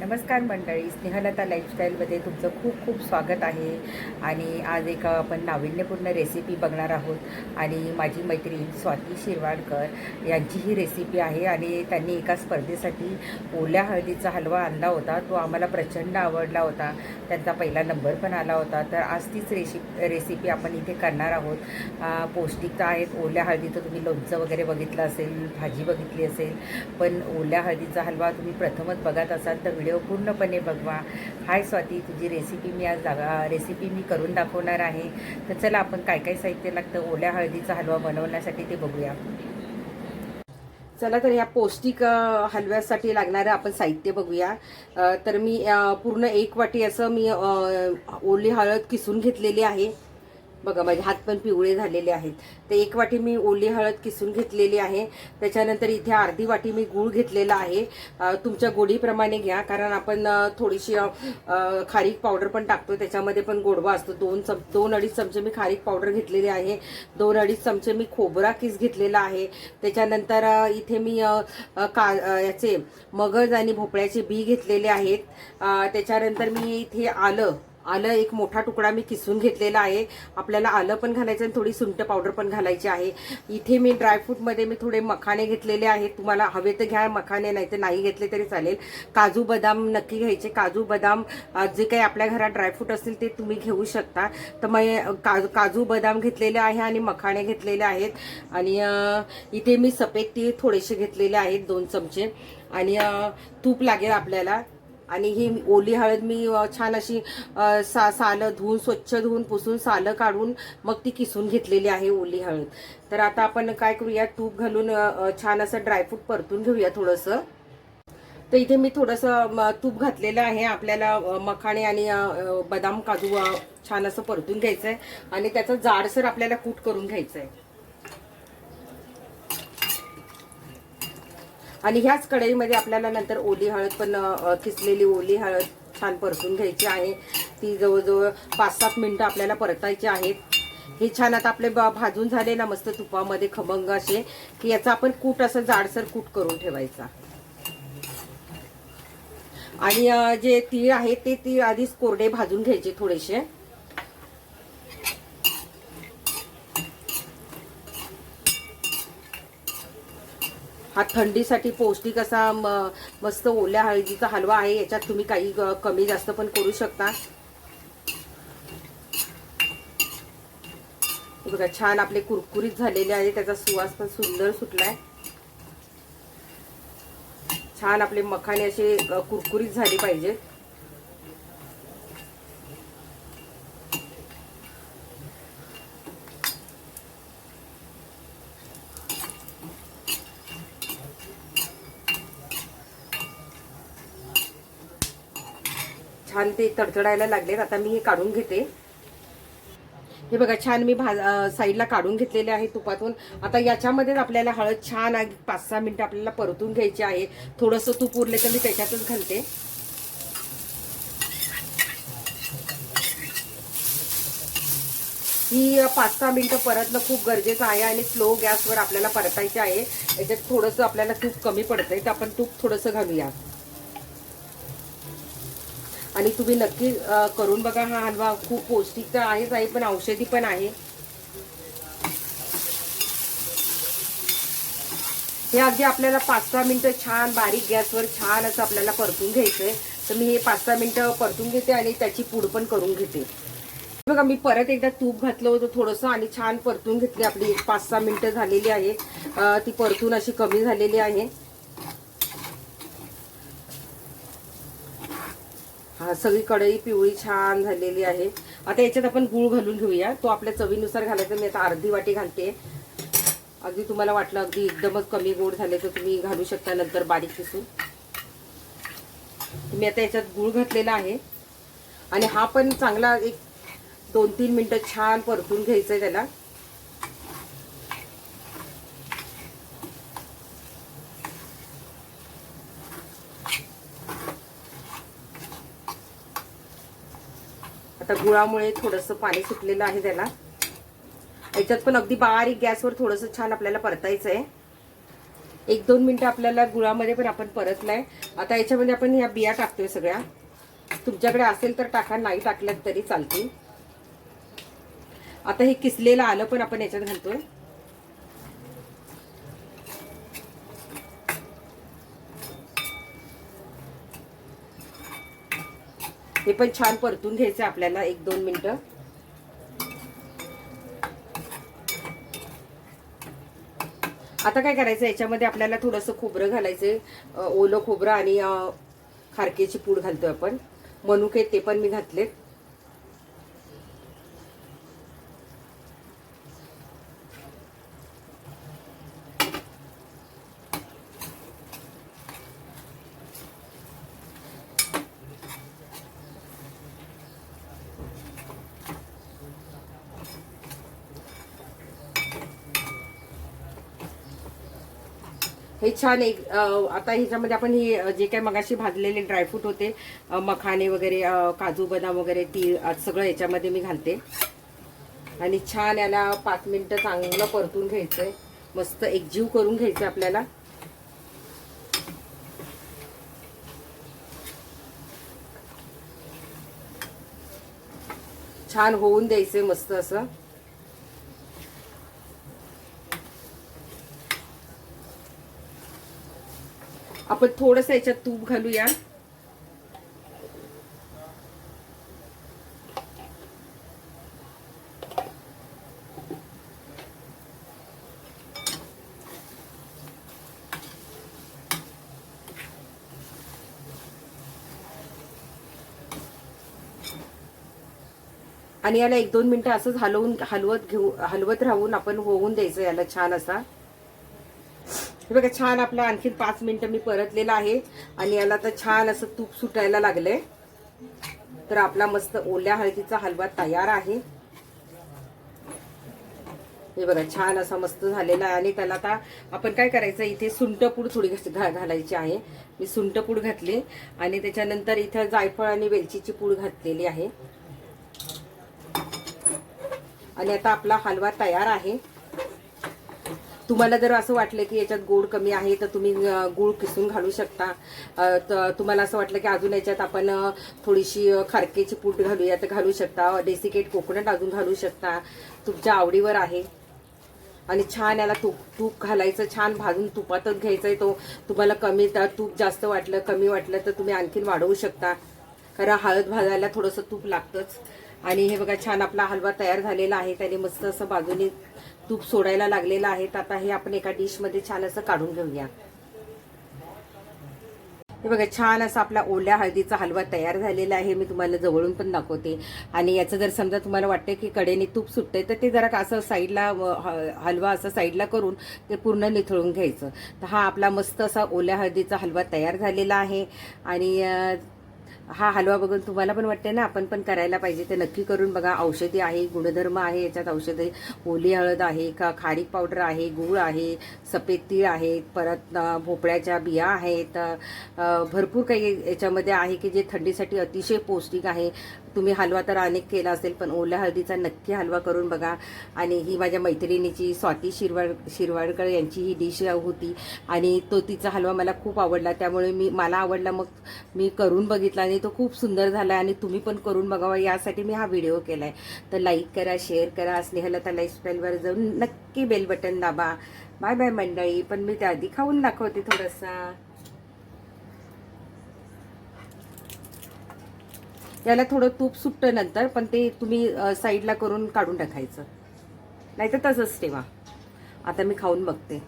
नमस्कार मंडळी स्नेहलता लाईफस्टाईलमध्ये तुमचं खूप खूप स्वागत आहे. आणि आज एक आपण नाविन्यपूर्ण रेसिपी बघणार आहोत. आणि माझी मैत्रीण स्वाती शिरवाडकर यांची ही रेसिपी आहे आणि त्यांनी एका स्पर्धेसाठी ओल्या हळदीचा हलवा आणला होता. तो आम्हाला प्रचंड आवडला होता. त्यांचा पहिला नंबर पण आला होता. तर आज तीच रेशी रेसिपी आपण इथे करणार आहोत. पौष्टिक पौष्टिकता आहेत. ओल्या हळदीचं तुम्ही लोणचं वगैरे बघितलं असेल भाजी बघितली असेल. पण ओल्या हळदीचा हलवा तुम्ही प्रथमच बघत असाल तर व्हिडिओ पूर्णपणे बघवा. हाय स्वाती तुझी रेसिपी मी आज रेसिपी मी करून दाखवणार आहे. तर चला आपण काय काय साहित्य लागतं? ओल्या हळदीचा हलवा बनवण्यासाठी ते बघूया. चला तर ह्या पौष्टिक हलव्यासाठी लागणारं आपण साहित्य बघूया. तर मी पूर्ण एक वाटी असं मी ओली हळद किसून घेतलेली आहे. बघा माझे हात पण पिवळे झालेले आहेत. तर एक वाटी मी ओली हळद किसून घेतलेली आहे. त्याच्यानंतर इथे अर्धी वाटी मी गूळ घेतलेला आहे. तुमच्या गोडीप्रमाणे घ्या कारण आपण थोडीशी खारीक पावडर पण टाकतो. त्याच्यामध्ये पण गोडवा असतो. दोन चम दोन अडीच चमचे मी खारीक पावडर घेतलेली आहे. दोन अडीच चमचे मी खोबरा किस घेतलेला आहे. त्याच्यानंतर इथे मी का याचे मगज आणि भोपळ्याचे बी घेतलेले आहेत. त्याच्यानंतर मी इथे आलं. आलं एक मोठा तुकडा मी किसून घेतलेला आहे. आपल्याला आलं पण घालायचं आणि थोडी सुंट पावडर पण घालायची आहे. इथे मी ड्रायफ्रूटमध्ये मी थोडे मखाणे घेतलेले आहेत. तुम्हाला हवे तर घ्या मखाने नाही तर नाही घेतले तरी चालेल. काजू बदाम नक्की घ्यायचे. काजू बदाम जे काही आपल्या घरात ड्रायफ्रूट असतील ते तुम्ही घेऊ शकता. तर मग काजू काजू बदाम घेतलेले आहे आणि मखाणे घेतलेले आहेत. आणि इथे मी सफेद तीळ थोडेसे घेतलेले आहेत दोन चमचे. आणि तूप लागेल आपल्याला. आणि ही ओली हळद मी छान अशी सा सालं धुवून स्वच्छ धुवून पुसून सालं काढून मग ती किसून घेतलेली आहे ओली हळद. तर आता आपण काय करूया तूप घालून छान असं ड्रायफ्रूट परतून घेऊया थोडंसं. तर इथे मी थोडंसं तूप घातलेलं आहे. आपल्याला मखाणे आणि बदाम काजू छान असं परतून घ्यायचं आहे आणि त्याचं जाडसर आपल्याला कूट करून घ्यायचं आहे आणि ह्याच कढईमध्ये आपल्याला नंतर ओली हळद पण किसलेली ओली हळद छान परतून घ्यायची आहे. ती जवळजवळ पाच सात मिनटं आपल्याला परतायची आहेत. हे छान आता आपले ब- भाजून झाले ना मस्त तुपामध्ये खमंग असे की याचा आपण कूट असं जाडसर कूट करून ठेवायचा. आणि जे तीळ आहे ते तीळ आधीच कोरडे भाजून घ्यायचे थोडेसे. हा थंडीसाठी पौष्टिक असा म- मस्त ओल्या हळदीचा हलवा आहे याच्यात तुम्ही काही कमी जास्त पण करू शकता. बघा छान आपले कुरकुरीत झालेले आहे त्याचा सुवास पण सुंदर सुटलाय. छान आपले मखाने असे कुरकुरीत झाले पाहिजेत. छान ते तडतडायला लागलेत. आता मी हे काढून घेते. हे बघा छान मी भाज साईडला काढून घेतलेले आहे तुपातून. आता याच्यामध्येच आपल्याला हळद छान पाच सहा मिनटं आपल्याला परतून घ्यायची आहे. थोडंसं तूप उरले तर मी त्याच्यातच घालते. ही पाच सहा मिनटं परतणं खूप गरजेचं आहे आणि स्लो गॅसवर आपल्याला परतायचे आहे. याच्यात थोडंसं आपल्याला तूप कमी पडतंय. तर आपण तूप थोडंसं घालूया. आणि तुम्ही नक्की करून बघा हा हलवा. खूप पौष्टिक तर आहेच आहे पण औषधी पण आहे. हे अगदी आपल्याला पाच सहा मिनटं छान बारीक गॅसवर छान असं आपल्याला परतून घ्यायचं आहे तर मी हे पाच सहा मिनटं परतून घेते आणि त्याची पूड पण करून घेते. बघा मी परत एकदा तूप घातलं होतं थोडंसं आणि छान परतून घेतली. आपली पाच सहा मिनटं झालेली आहे. ती परतून अशी कमी झालेली आहे. सगळी कढई पिवळी छान झालेली आहे. आता याच्यात आपण गूळ घालून घेऊया. तो आपल्या चवीनुसार घालायचा. मी आता अर्धी वाटी घालते. अगदी तुम्हाला वाटलं अगदी एकदमच कमी गोड झाले तर तुम्ही घालू शकता नंतर बारीक किसून. मी आता याच्यात गूळ घातलेला आहे. आणि हा पण चांगला एक दोन तीन मिनटं छान परतून घ्यायचं आहे त्याला. आता गुळामुळे थोडंसं पाणी सुटलेलं आहे त्याला. याच्यात पण अगदी बारीक गॅसवर थोडंसं छान आपल्याला परतायचं आहे एक दोन मिनटं आपल्याला गुळामध्ये पण आपण परतलाय. आता याच्यामध्ये आपण ह्या बिया टाकतोय सगळ्या. तुमच्याकडे असेल तर टाका नाही टाकल्यात तरी चालतील. आता हे किसलेलं आलं पण आपण याच्यात घालतोय. हे पण छान परतून घ्यायचं आपल्याला एक दोन मिनटं. आता काय करायचं याच्यामध्ये आपल्याला थोडंसं खोबरं घालायचं ओलं खोबरं आणि खारकेची पूड घालतोय आपण. मनुके ते पण मी घातलेत. हे छान एक आता ह्याच्यामध्ये आपण हे जे काही मगाशी भाजलेले ड्रायफ्रूट होते मखाने वगैरे काजू बदाम वगैरे तीळ सगळं याच्यामध्ये मी घालते. आणि छान याला पाच मिनटं चांगलं परतून घ्यायचं आहे मस्त एकजीव करून घ्यायचं आपल्याला. छान होऊन द्यायचं मस्त असं. आपण थोडस याच्यात तूप घालूया. आणि याला एक दोन मिनिटं असंच हलवून हलवत घेऊ हलवत राहून आपण होऊन द्यायचं याला छान असा. हे बघा छान आपलं आणखीन पाच मिनिटं मी परतलेलं आहे. आणि याला तर छान असं तूप सुटायला लागलंय. तर आपला मस्त ओल्या हळदीचा हलवा तयार आहे. हे बघा छान असा मस्त झालेला आहे. आणि त्याला आता आपण काय करायचं इथे सुंटपूड थोडी घा- घालायची आहे. मी सुंटपूड घातली. आणि त्याच्यानंतर इथं जायफळ आणि वेलचीची पूड घातलेली आहे. आणि आता आपला हलवा तयार आहे. तुम्हाला जर असं वाटलं की याच्यात गोड कमी आहे तर तुम्ही गूळ किसून घालू शकता. त- तुम्हाला असं वाटलं की अजून याच्यात आपण थोडीशी खारकेची पूट घालूया तर घालू शकता. डेसिकेट कोकोनट अजून घालू शकता. तुमच्या आवडीवर आहे. आणि छान याला तूप तूप घालायचं छान भाजून तुपातच घ्यायचंय तो. तुम्हाला कमी तूप जास्त वाटलं कमी वाटलं तर तुम्ही आणखीन वाढवू शकता. कारण हळद भाजायला थोडंसं तूप लागतंच. आणि हे बघा छान आपला हलवा तयार झालेला आहे. त्याने मस्त असं बाजूने तूप सोडायला लागलेलं आहे. तर आता हे आपण एका डिशमध्ये छान असं काढून घेऊया. हे बघा छान असा आपला ओल्या हळदीचा हलवा तयार झालेला आहे. मी तुम्हाला जवळून पण दाखवते. आणि याचं जर समजा तुम्हाला वाटतं की कडेने तूप सुटतंय तर ते जरा असं साईडला ह- हलवा असं साईडला करून ते पूर्ण निथळून घ्यायचं. तर हा आपला मस्त असा ओल्या हळदीचा हलवा तयार झालेला आहे. आणि हा हलवा बघून तुम्हाला पण वाटते ना? आपण पण करायला पाहिजे. ते नक्की करून बघा. औषधी आहे गुणधर्म आहे याच्यात औषधी. ओली हळद आहे का? खारीक पावडर आहे गूळ आहे सफेद तीळ आहे परत भोपळ्याच्या बिया आहेत. भरपूर काही याच्यामध्ये आहे की जे थंडीसाठी अतिशय पौष्टिक आहे. तुम्ही हलवा तर अनेक केला असेल पण ओल्या हळदीचा नक्की हलवा करून बघा. आणि ही माझ्या मैत्रिणीची स्वाती शिरवाड शिरवाडकर यांची ही डिश होती. आणि तो तिचा हलवा मला खूप आवडला. त्यामुळे मी मला आवडला मग मी करून बघितला आणि तो खूप सुंदर झाला आणि तुम्ही पण करून बघावा. यासाठी मी हा व्हिडिओ केला आहे तर लाईक करा शेअर करा. स्नेहलता लाईफस्टाईलवर जाऊन नक्की बेल बटन दाबा. बाय बाय मंडळी. पण मी त्याआधी खाऊन दाखवते थोडंसं. याला थोडं तूप सुटतं नंतर पण ते तुम्ही साईडला करून काढून टाकायचं. नाही तर तसंच ठेवा. आता मी खाऊन बघते.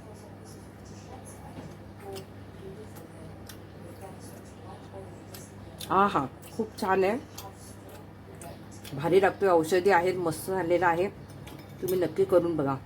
हा हा खूप छान आहे. भारी लागतोय. औषधी आहेत मस्त झालेलं आहे. तुम्ही नक्की करून बघा.